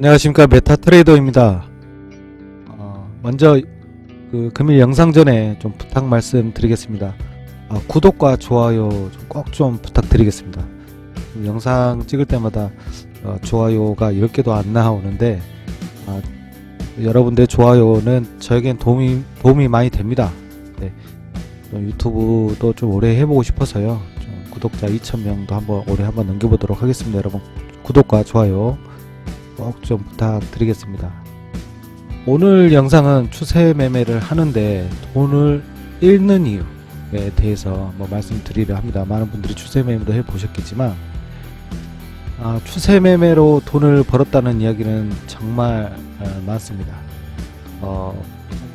안녕하십니까 메타 트레이더입니다. 어, 먼저 그 금일 영상 전에 좀 부탁 말씀드리겠습니다. 아, 구독과 좋아요 꼭좀 부탁드리겠습니다. 영상 찍을 때마다 어, 좋아요가 10개도 안 나오는데 아, 여러분들 좋아요는 저에겐 도움이 도움이 많이 됩니다. 네. 또 유튜브도 좀 오래 해보고 싶어서요. 좀 구독자 2,000명도 한번 올해 한번 넘겨보도록 하겠습니다. 여러분 구독과 좋아요 꼭 좀 부탁드리겠습니다. 오늘 영상은 추세 매매를 하는데 돈을 잃는 이유에 대해서 뭐 말씀드리려 합니다. 많은 분들이 추세 매매도 해 보셨겠지만 아, 추세 매매로 돈을 벌었다는 이야기는 정말 어, 많습니다. 어,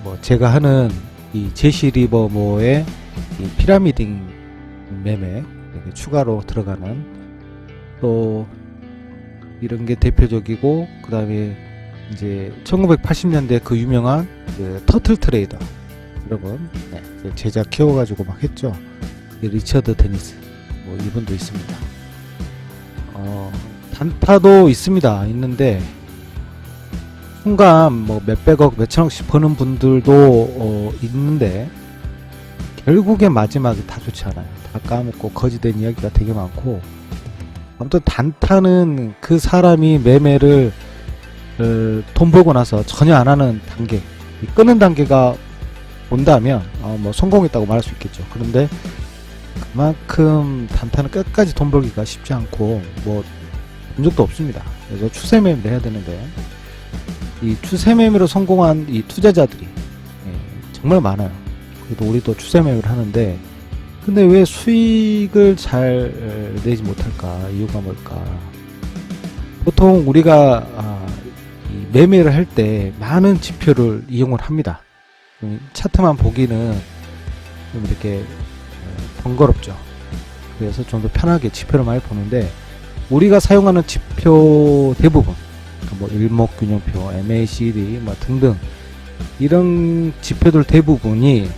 뭐 제가 하는 이 제시 리버모의 이 피라미딩 매매 추가로 들어가는 또 이런 게 대표적이고 그 다음에 이제 1980년대 그 유명한 그 터틀 트레이더 여러분 네, 그 제작 키워가지고 막 했죠. 이 리처드 데니스 뭐 이분도 있습니다. 어 단타도 있습니다. 있는데 순간 뭐 몇백억 몇천억씩 버는 분들도 어, 있는데 결국에 마지막에 다 좋지 않아요. 다 까먹고 거지된 이야기가 되게 많고 아무튼 단타는 그 사람이 매매를 어, 돈 벌고 나서 전혀 안 하는 단계, 이 끄는 단계가 온다면 어, 뭐 성공했다고 말할 수 있겠죠. 그런데 그만큼 단타는 끝까지 돈 벌기가 쉽지 않고 뭐 본 적도 없습니다. 그래서 추세 매매를 해야 되는데 이 추세 매매로 성공한 이 투자자들이 예, 정말 많아요. 그래도 우리도 추세 매매를 하는데 근데 왜 수익을 잘 에, 내지 못할까? 이유가 뭘까? 보통 우리가 아, 이 매매를 할 때 많은 지표를 이용을 합니다. 음, 차트만 보기는 좀 이렇게 어, 번거롭죠. 그래서 좀 더 편하게 지표를 많이 보는데 우리가 사용하는 지표 대부분 그러니까 뭐 일목균형표, MACD 뭐 등등 이런 지표들 대부분이 이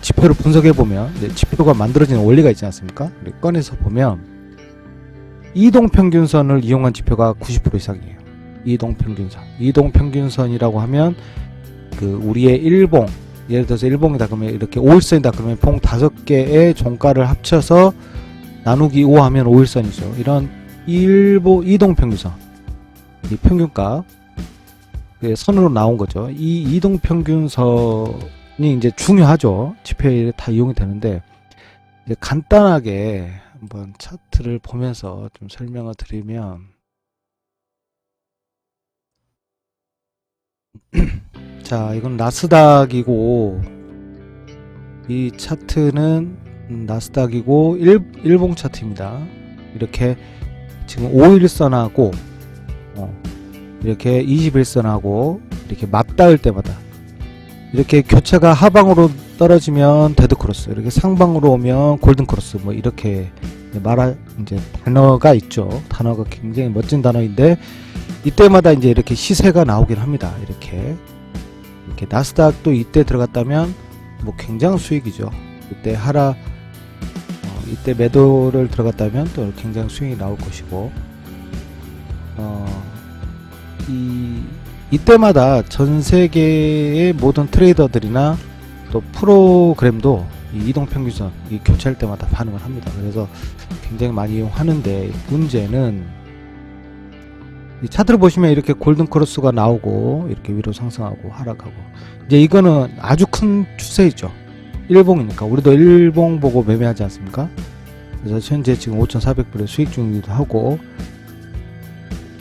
지표를 분석해 보면 지표가 만들어지는 원리가 있지 않습니까? 꺼내서 보면 이동 평균선을 이용한 지표가 90% 이상이에요. 이동 평균선. 이동 평균선이라고 하면 그 우리의 일봉 예를 들어서 일봉이다 그러면 이렇게 5일선이다 그러면 봉 다섯 개의 종가를 합쳐서 나누기 5 하면 5일선이죠. 이런 일보 이동 평균선. 이 평균값 그 선으로 나온 거죠. 이 이동 평균선 이 이제 중요하죠. 지표에 다 이용이 되는데 간단하게 한번 차트를 보면서 좀 설명을 드리면 자, 이건 나스닥이고 이 차트는 음, 나스닥이고 일, 일봉 차트입니다. 이렇게 지금 5일선하고 어, 이렇게 21선하고 이렇게 맞닿을 때마다 이렇게 교차가 하방으로 떨어지면 데드 크로스 이렇게 상방으로 오면 골든 크로스 뭐 이렇게 말할 이제 단어가 있죠. 단어가 굉장히 멋진 단어인데 이때마다 이제 이렇게 시세가 나오긴 합니다. 이렇게. 이렇게 나스닥도 이때 들어갔다면 뭐 굉장한 수익이죠. 이때 하라 어, 이때 매도를 들어갔다면 또 굉장한 수익이 나올 것이고 어, 이 이때마다 전 세계의 모든 트레이더들이나 또 프로그램도 이 이동 평균선 이 교체할 때마다 반응을 합니다. 그래서 굉장히 많이 이용하는데 문제는 이 차트를 보시면 이렇게 골든 크로스가 나오고 이렇게 위로 상승하고 하락하고 이제 이거는 아주 큰 추세이죠. 일봉이니까 우리도 일봉 보고 매매하지 않습니까? 그래서 현재 지금 5,400불에 수익 중이기도 하고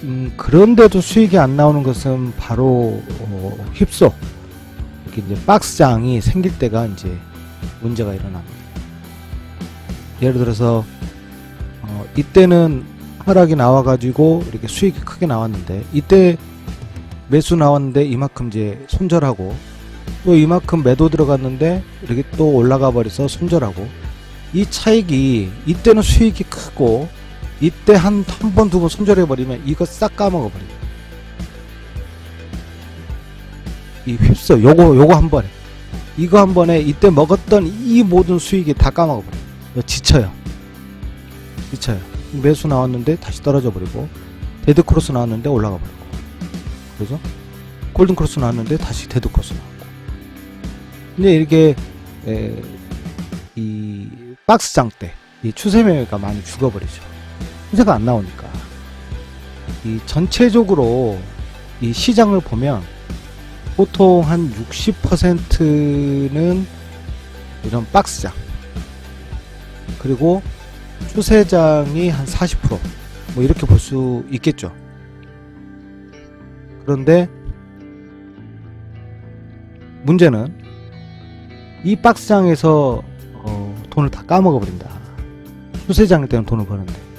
음, 그런데도 수익이 안 나오는 것은 바로 어, 휩소 이렇게 이제 박스장이 생길 때가 이제 문제가 일어납니다. 예를 들어서 어, 이때는 하락이 나와가지고 이렇게 수익이 크게 나왔는데 이때 매수 나왔는데 이만큼 이제 손절하고 또 이만큼 매도 들어갔는데 이렇게 또 올라가 버려서 손절하고 이 차익이 이때는 수익이 크고 이때 한 한 번 두 번 손절해 버리면 이거 싹 까먹어 버려요. 이 휩쓸 요거 요거 한 번에 이거 한 번에 이때 먹었던 이 모든 수익이 다 까먹어 버려요. 지쳐요. 지쳐요. 매수 나왔는데 다시 떨어져 버리고 데드 크로스 나왔는데 올라가 버리고 그죠? 골든 크로스 나왔는데 다시 데드 크로스 나왔고. 근데 이렇게 에, 이 박스장 때 이 추세 매매가 많이 죽어버리죠. 추세가 안 나오니까. 이 전체적으로 이 시장을 보면 보통 한 60%는 이런 박스장 그리고 추세장이 한 40%뭐 이렇게 볼 수 있겠죠. 그런데 문제는 이 박스장에서 어, 돈을 다 까먹어 버린다. 추세장 때는 돈을 버는데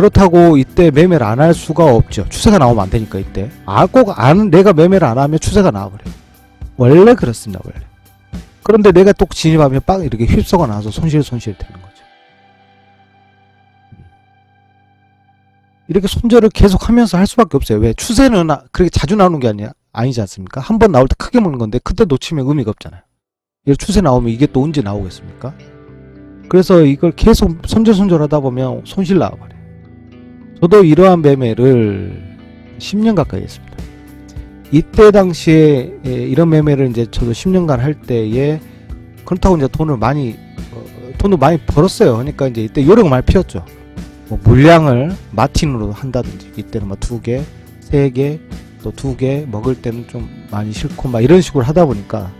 그렇다고 이때 매매를 안 할 수가 없죠. 추세가 나오면 안 되니까 이때. 아, 꼭 아는 내가 매매를 안 하면 추세가 나와버려요. 원래 그렇습니다, 원래. 그런데 내가 또 진입하면 빵 이렇게 휩쓸어 나와서 손실 손실 되는 거죠. 이렇게 손절을 계속 하면서 할 수밖에 없어요. 왜? 추세는 아- 그렇게 자주 나오는 게 아니야, 아니지 않습니까? 한 번 나올 때 크게 먹는 건데 그때 놓치면 의미가 없잖아요. 이 추세 나오면 이게 또 언제 나오겠습니까? 그래서 이걸 계속 손절 손절 하다 보면 손실 나와버려요. 저도 이러한 매매를 10년 가까이 했습니다. 이때 당시에 예, 이런 매매를 이제 저도 10년간 할 때에 그렇다고 이제 돈을 많이 어, 돈을 많이 벌었어요. 그러니까 이제 이때 요령을 많이 피웠죠. 뭐 물량을 마틴으로 한다든지 이때는 뭐두 개, 세 개, 또 두 개 먹을 때는 좀 많이 싫고 막 이런 식으로 하다 보니까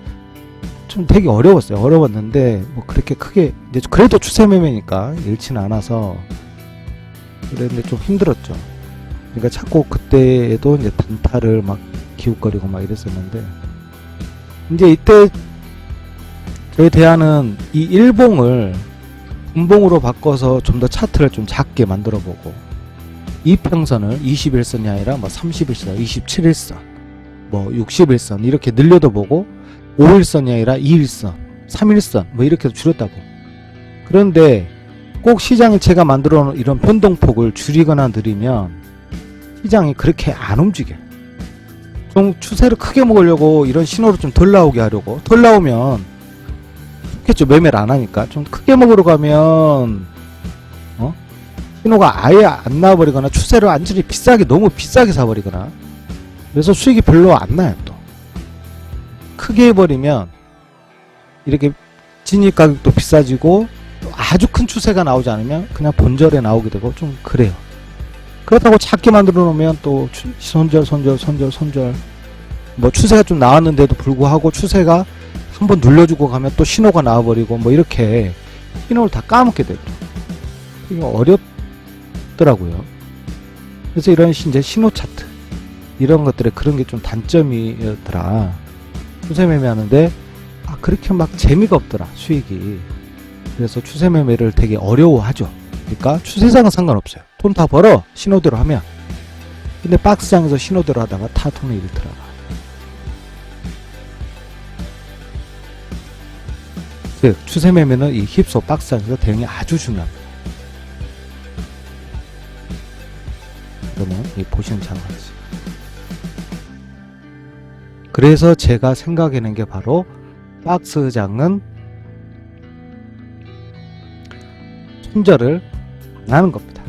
좀 되게 어려웠어요. 어려웠는데 뭐 그렇게 크게 이제 그래도 추세 매매니까 잃지는 않아서 그랬는데 좀 힘들었죠. 그러니까 자꾸 그때에도 이제 단타를 막 기웃거리고 막 이랬었는데 이제 이때 저희 대안은 이 일봉을 분봉으로 바꿔서 좀 더 차트를 좀 작게 만들어 보고 이평선을 21선이 아니라 뭐 31선, 27일선, 뭐 61선 이렇게 늘려도 보고 5일선이 아니라 2일선, 3일선 뭐 이렇게 줄였다 보고 그런데 꼭 시장을 제가 만들어 놓은 이런 변동폭을 줄이거나 늘리면 시장이 그렇게 안 움직여요. 좀 추세를 크게 먹으려고 이런 신호를 좀 덜 나오게 하려고. 덜 나오면 좋겠죠. 매매를 안 하니까. 좀 크게 먹으러 가면 어? 신호가 아예 안 나와버리거나 추세를 완전히 비싸게 너무 비싸게 사버리거나. 그래서 수익이 별로 안 나요 또. 크게 해버리면 이렇게 진입 가격도 비싸지고 또 아주 큰 추세가 나오지 않으면 그냥 본절에 나오게 되고 좀 그래요. 그렇다고 작게 만들어 놓으면 또 추- 손절 손절 손절 손절 뭐 추세가 좀 나왔는데도 불구하고 추세가 한번 눌려주고 가면 또 신호가 나와버리고 뭐 이렇게 신호를 다 까먹게 되고 이게 어렵더라고요. 그래서 이런 시- 이제 신호 차트 이런 것들에 그런 게 좀 단점이더라. 추세 매매하는데 아 그렇게 막 재미가 없더라 수익이. 그래서 추세 매매를 되게 어려워하죠. 그러니까 추세상은 상관없어요. 돈 다 벌어 신호대로 하면. 근데 박스장에서 신호대로 하다가 다 돈을 잃더라. 즉 추세 매매는 이 힙소 박스장에서 대응이 아주 중요합니다. 그러면 이 보시는 장관이지. 그래서 제가 생각해낸 게 바로 박스장은 손절을 안 하는 겁니다.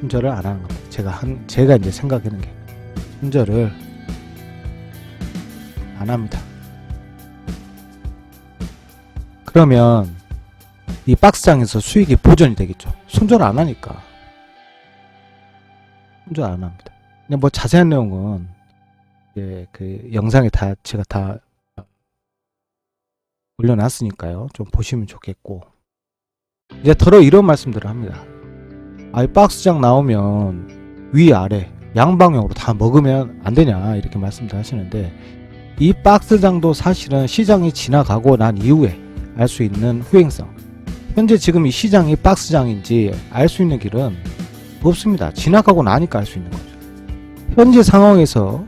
손절을 안 하는 겁니다. 제가 한 제가 이제 생각하는 게 손절을 안 합니다. 그러면 이 박스장에서 수익이 보전이 되겠죠. 손절 안 하니까 손절 안 합니다. 근데 뭐 자세한 내용은 예, 그 영상에 다 제가 다 올려놨으니까요. 좀 보시면 좋겠고 이제 더러 이런 말씀들을 합니다. 아이 박스장 나오면 위 아래 양방향으로 다 먹으면 안 되냐 이렇게 말씀들 하시는데 이 박스장도 사실은 시장이 지나가고 난 이후에 알 수 있는 후행성 현재 지금 이 시장이 박스장인지 알 수 있는 길은 없습니다. 지나가고 나니까 알 수 있는 거죠. 현재 상황에서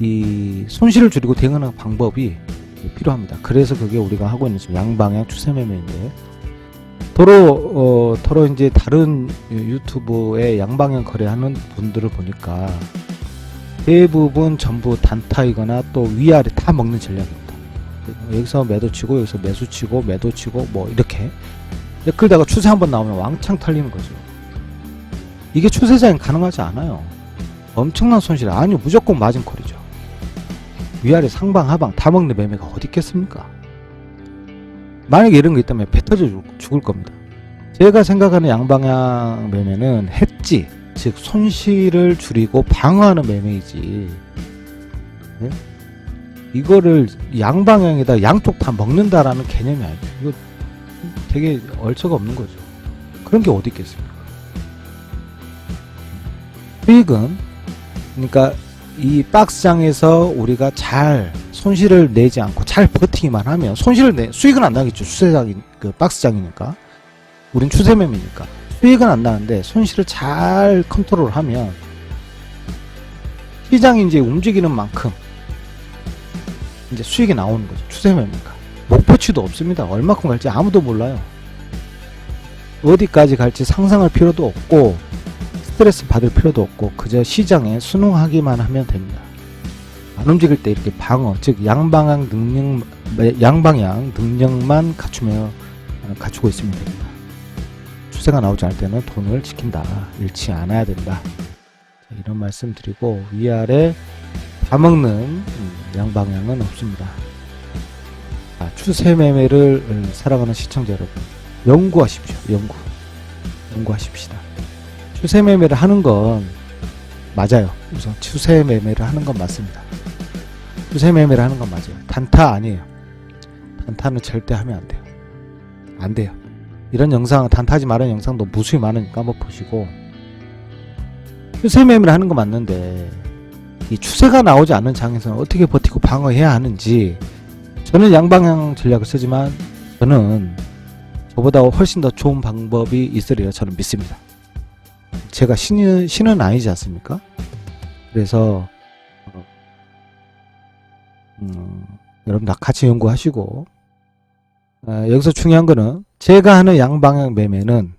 이 손실을 줄이고 대응하는 방법이 필요합니다. 그래서 그게 우리가 하고 있는 지금 양방향 추세 매매인데 더러 어 더러 이제 다른 유튜브에 양방향 거래하는 분들을 보니까 대부분 전부 단타이거나 또 위아래 다 먹는 전략입니다. 여기서 매도 치고 여기서 매수 치고 매도 치고 뭐 이렇게 그러다가 추세 한번 나오면 왕창 털리는 거죠. 이게 추세장이 가능하지 않아요. 엄청난 손실 아니요 무조건 마진콜이죠. 위아래 상방 하방 다 먹는 매매가 어디 있겠습니까? 만약에 이런 거 있다면 배 터져 죽- 죽을 겁니다. 제가 생각하는 양방향 매매는 hedge 즉 손실을 줄이고 방어하는 매매이지. 네? 이거를 양방향에다 양쪽 다 먹는다라는 개념이 아니죠. 이거 되게 얼처가 없는 거죠. 그런 게 어디 있겠습니까? 수익은 그러니까 이 박스장에서 우리가 잘 손실을 내지 않고 잘 버티기만 하면 손실을 내 수익은 안 나겠죠. 추세장이 그 박스장이니까 우린 추세매매니까 수익은 안 나는데 손실을 잘 컨트롤하면 시장이 이제 움직이는 만큼 이제 수익이 나오는 거죠. 추세매매가 목표치도 없습니다. 얼마큼 갈지 아무도 몰라요. 어디까지 갈지 상상할 필요도 없고 스트레스 받을 필요도 없고 그저 시장에 순응하기만 하면 됩니다. 안 움직일 때 이렇게 방어 즉 양방향 능력 양방향 능력만 갖추며 어, 갖추고 있으면 됩니다. 추세가 나오지 않을 때는 돈을 지킨다. 잃지 않아야 된다. 자, 이런 말씀 드리고 위아래 다 먹는 음, 양방향은 없습니다. 자, 추세 매매를 음, 사랑하는 시청자 여러분 연구하십시오. 연구 연구하십시다. 추세 매매를 하는 건 맞아요. 우선 추세 매매를 하는 건 맞습니다. 추세 매매를 하는 건 맞아요. 단타 아니에요. 단타는 절대 하면 안 돼요. 안 돼요. 이런 영상 단타하지 말라는 영상도 무수히 많으니까 한번 보시고 추세 매매를 하는 거 맞는데 이 추세가 나오지 않는 장에서는 어떻게 버티고 방어해야 하는지 저는 양방향 전략을 쓰지만 저는 저보다 훨씬 더 좋은 방법이 있으리라 저는 믿습니다. 제가 신은, 신은 아니지 않습니까? 그래서 어, 음, 여러분들 같이 연구하시고 어, 여기서 중요한 거는 제가 하는 양방향 매매는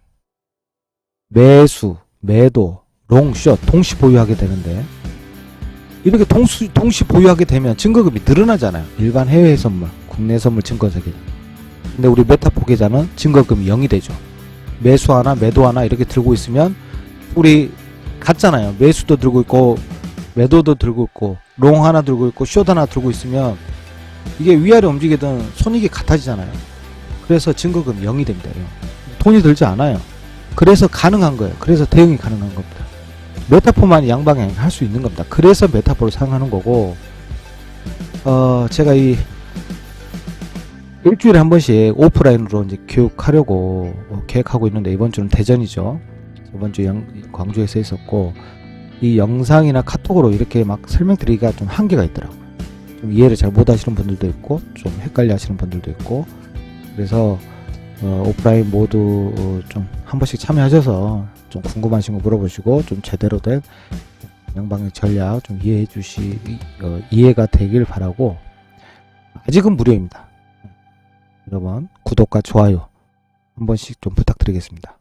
매수, 매도, 롱, 숏 동시 보유하게 되는데 이렇게 동시, 동시 보유하게 되면 증거금이 늘어나잖아요. 일반 해외 선물, 국내 선물 증권사기. 근데 우리 메타포 계좌는 증거금이 0이 되죠. 매수 하나, 매도 하나 이렇게 들고 있으면 우리 같잖아요. 매수도 들고 있고 매도도 들고 있고 롱 하나 들고 있고 숏 하나 들고 있으면 이게 위아래 움직이든 손익이 같아지잖아요. 그래서 증거금 0이 됩니다. 0. 돈이 들지 않아요. 그래서 가능한 거예요. 그래서 대응이 가능한 겁니다. 메타포만이 양방향 할 수 있는 겁니다. 그래서 메타포를 사용하는 거고 어 제가 이 일주일에 한 번씩 오프라인으로 이제 교육하려고 어, 계획하고 있는데 이번 주는 대전이죠. 저번 주 영, 광주에서 있었고 이 영상이나 카톡으로 이렇게 막 설명드리기가 좀 한계가 있더라고요. 좀 이해를 잘 못하시는 분들도 있고 좀 헷갈려 하시는 분들도 있고 그래서 어, 오프라인 모두 어, 좀한 번씩 참여하셔서 좀 궁금하신 거 물어보시고 좀 제대로 된 양방의 전략 좀 이해해 주시 어, 이해가 되길 바라고 아직은 무료입니다. 여러분 구독과 좋아요 한 번씩 좀 부탁드리겠습니다.